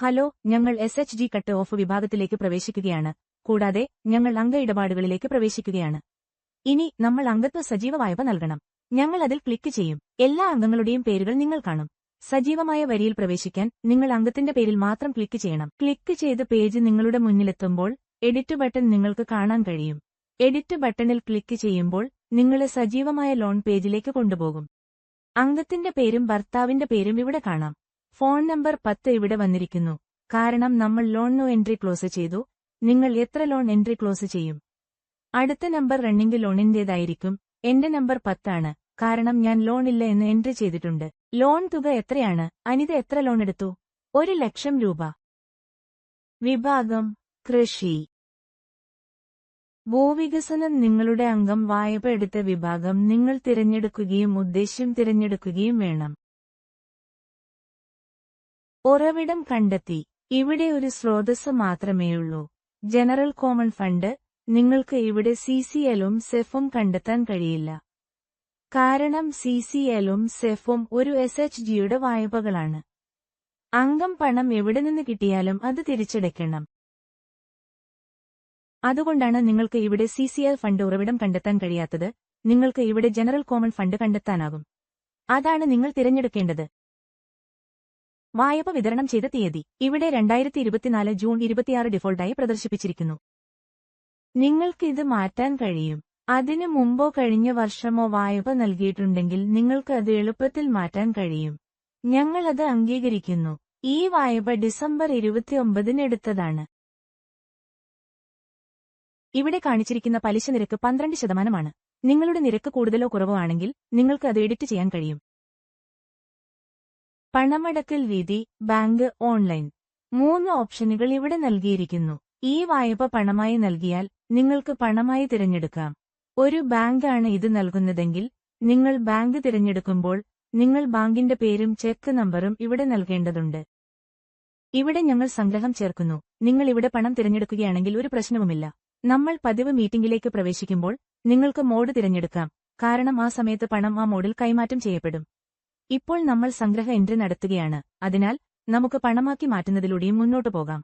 Hello ഞങ്ങൾ S H G cut off വിഭാഗത്തിലേക്ക് പ്രവേശിക്കുകയാണ്. കൂടാതെ ഞങ്ങൾ അംഗ ഇടപാടുകളിലേക്ക് പ്രവേശിക്കുകയാണ്. ഇനി നമ്മൾ അംഗത്വ സജീവ വായ്പ നൽകണം. ഞങ്ങൾ അതിൽ ക്ലിക്ക് ചെയ്യും. എല്ലാ അംഗങ്ങളുടെയും പേരുകൾ നിങ്ങൾ കാണും. സജീവമായ വരിയിൽ പ്രവേശിക്കാൻ നിങ്ങൾ അംഗത്തിന്റെ പേരിൽ മാത്രം ക്ലിക്ക് ചെയ്യണം. ക്ലിക്ക് ചെയ്ത് പേജ് നിങ്ങളുടെ മുന്നിലെത്തുമ്പോൾ എഡിറ്റ് ബട്ടൺ നിങ്ങൾക്ക് കാണാൻ കഴിയും. എഡിറ്റ് ബട്ടണിൽ ക്ലിക്ക് ചെയ്യുമ്പോൾ നിങ്ങളെ സജീവമായ ലോൺ പേജിലേക്ക് കൊണ്ടുപോകും. അംഗത്തിന്റെ പേരും ഭർത്താവിന്റെ പേരും ഇവിടെ കാണാം. ഫോൺ നമ്പർ പത്ത് ഇവിടെ വന്നിരിക്കുന്നു. കാരണം നമ്മൾ ലോൺ നോ എൻട്രി ക്ലോസ് ചെയ്തു. നിങ്ങൾ എത്ര ലോൺ എൻട്രി ക്ലോസ് ചെയ്യും? അടുത്ത നമ്പർ റണ്ണിംഗ് ലോണിന്റേതായിരിക്കും. എന്റെ നമ്പർ പത്താണ്. കാരണം ഞാൻ ലോൺ ഇല്ല എന്ന് എൻട്രി ചെയ്തിട്ടുണ്ട്. ലോൺ തുക എത്രയാണ്? അനിത എത്ര ലോൺ എടുത്തു? ഒരു ലക്ഷം രൂപ. വിഭാഗം കൃഷി. ഭൂവികസനം നിങ്ങളുടെ അംഗം വായ്പ എടുത്ത വിഭാഗം നിങ്ങൾ തിരഞ്ഞെടുക്കുകയും ഉദ്ദേശ്യം തിരഞ്ഞെടുക്കുകയും വേണം. ഉറവിടം കണ്ടെത്തി. ഇവിടെ ഒരു സ്രോതസ് മാത്രമേയുള്ളൂ. ജനറൽ കോമൺ ഫണ്ട് നിങ്ങൾക്ക് ഇവിടെ സി സി എല്ലും സെഫും കണ്ടെത്താൻ കഴിയില്ല. കാരണം സി സി എല്ലും സെഫും ഒരു എസ് എച്ച് ജിയുടെ വായ്പകളാണ്. അംഗം പണം എവിടെ നിന്ന് കിട്ടിയാലും അത് തിരിച്ചടയ്ക്കണം. അതുകൊണ്ടാണ് നിങ്ങൾക്ക് ഇവിടെ സി സി എൽ ഫണ്ട് ഉറവിടം കണ്ടെത്താൻ കഴിയാത്തത്. നിങ്ങൾക്ക് ഇവിടെ ജനറൽ കോമൺ ഫണ്ട് കണ്ടെത്താനാകും. അതാണ് നിങ്ങൾ തിരഞ്ഞെടുക്കേണ്ടത്. വായ്പ വിതരണം ചെയ്ത തീയതി ഇവിടെ രണ്ടായിരത്തി ഇരുപത്തിനാല് ജൂൺ ഇരുപത്തിയാറ് ഡിഫോൾട്ടായി പ്രദർശിപ്പിച്ചിരിക്കുന്നു. നിങ്ങൾക്ക് ഇത് മാറ്റാൻ കഴിയും. അതിനു മുമ്പോ കഴിഞ്ഞ വർഷമോ വായ്പ നൽകിയിട്ടുണ്ടെങ്കിൽ നിങ്ങൾക്ക് അത് എളുപ്പത്തിൽ മാറ്റാൻ കഴിയും. ഞങ്ങൾ അത് അംഗീകരിക്കുന്നു. ഈ വായ്പ ഡിസംബർ ഇരുപത്തിയൊമ്പതിന് എടുത്തതാണ് ഇവിടെ കാണിച്ചിരിക്കുന്ന പലിശ നിരക്ക് പന്ത്രണ്ട് ശതമാനമാണ്. നിങ്ങളുടെ നിരക്ക് കൂടുതലോ കുറവോ ആണെങ്കിൽ നിങ്ങൾക്ക് അത് എഡിറ്റ് ചെയ്യാൻ കഴിയും. പണമടക്കൽ രീതി ബാങ്ക് ഓൺലൈൻ. മൂന്ന് ഓപ്ഷനുകൾ ഇവിടെ നൽകിയിരിക്കുന്നു. ഈ വായ്പ പണമായി നൽകിയാൽ നിങ്ങൾക്ക് പണമായി തിരഞ്ഞെടുക്കാം. ഒരു ബാങ്കാണ് ഇത് നൽകുന്നതെങ്കിൽ നിങ്ങൾ ബാങ്ക് തിരഞ്ഞെടുക്കുമ്പോൾ നിങ്ങൾ ബാങ്കിന്റെ പേരും ചെക്ക് നമ്പറും ഇവിടെ നൽകേണ്ടതുണ്ട്. ഇവിടെ ഞങ്ങൾ സംഗ്രഹം ചേർക്കുന്നു. നിങ്ങൾ ഇവിടെ പണം തിരഞ്ഞെടുക്കുകയാണെങ്കിൽ ഒരു പ്രശ്നവുമില്ല. നമ്മൾ പതിവ് മീറ്റിംഗിലേക്ക് പ്രവേശിക്കുമ്പോൾ നിങ്ങൾക്ക് മോഡ് തിരഞ്ഞെടുക്കാം. കാരണം ആ സമയത്ത് പണം ആ മോഡിൽ കൈമാറ്റം ചെയ്യപ്പെടും. ഇപ്പോൾ നമ്മൾ സംഗ്രഹ എൻട്രി നടത്തുകയാണ്. അതിനാൽ നമുക്ക് പണമാക്കി മാറ്റുന്നതിലൂടെയും മുന്നോട്ടു പോകാം.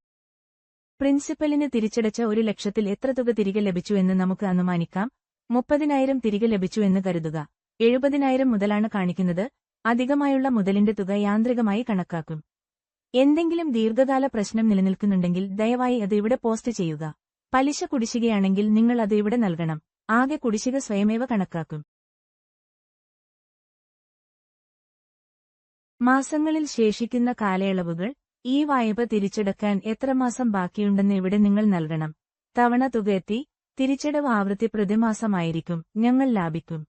പ്രിൻസിപ്പലിന് തിരിച്ചടച്ച ഒരു ലക്ഷത്തിൽ എത്ര തുക തിരികെ ലഭിച്ചുവെന്ന് നമുക്ക് അനുമാനിക്കാം. മുപ്പതിനായിരം തിരികെ ലഭിച്ചുവെന്ന് കരുതുക. എഴുപതിനായിരം മുതലാണ് കാണിക്കുന്നത്. അധികമായുള്ള മുതലിന്റെ തുക യാന്ത്രികമായി കണക്കാക്കും. എന്തെങ്കിലും ദീർഘകാല പ്രശ്നം നിലനിൽക്കുന്നുണ്ടെങ്കിൽ ദയവായി അത് ഇവിടെ പോസ്റ്റ് ചെയ്യുക. പലിശ കുടിശ്ശികയാണെങ്കിൽ നിങ്ങൾ അത് ഇവിടെ നൽകണം. ആകെ കുടിശ്ശിക സ്വയമേവ കണക്കാക്കും. മാസങ്ങളിൽ ശേഷിക്കുന്ന കാലയളവുകൾ ഈ വായ്പ തിരിച്ചെടുക്കാൻ എത്ര മാസം ബാക്കിയുണ്ടെന്ന് ഇവിടെ നിങ്ങൾ നൽകണം. തവണ തുക എത്തി തിരിച്ചടവ് ആവൃത്തി പ്രതിമാസമായിരിക്കും ഞങ്ങൾ ലാഭിക്കും.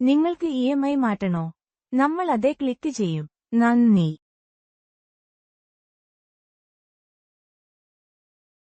നിങ്ങൾക്ക് ഇ മാറ്റണോ? നമ്മൾ അതേ ക്ലിക്ക് ചെയ്യും. നന്ദി.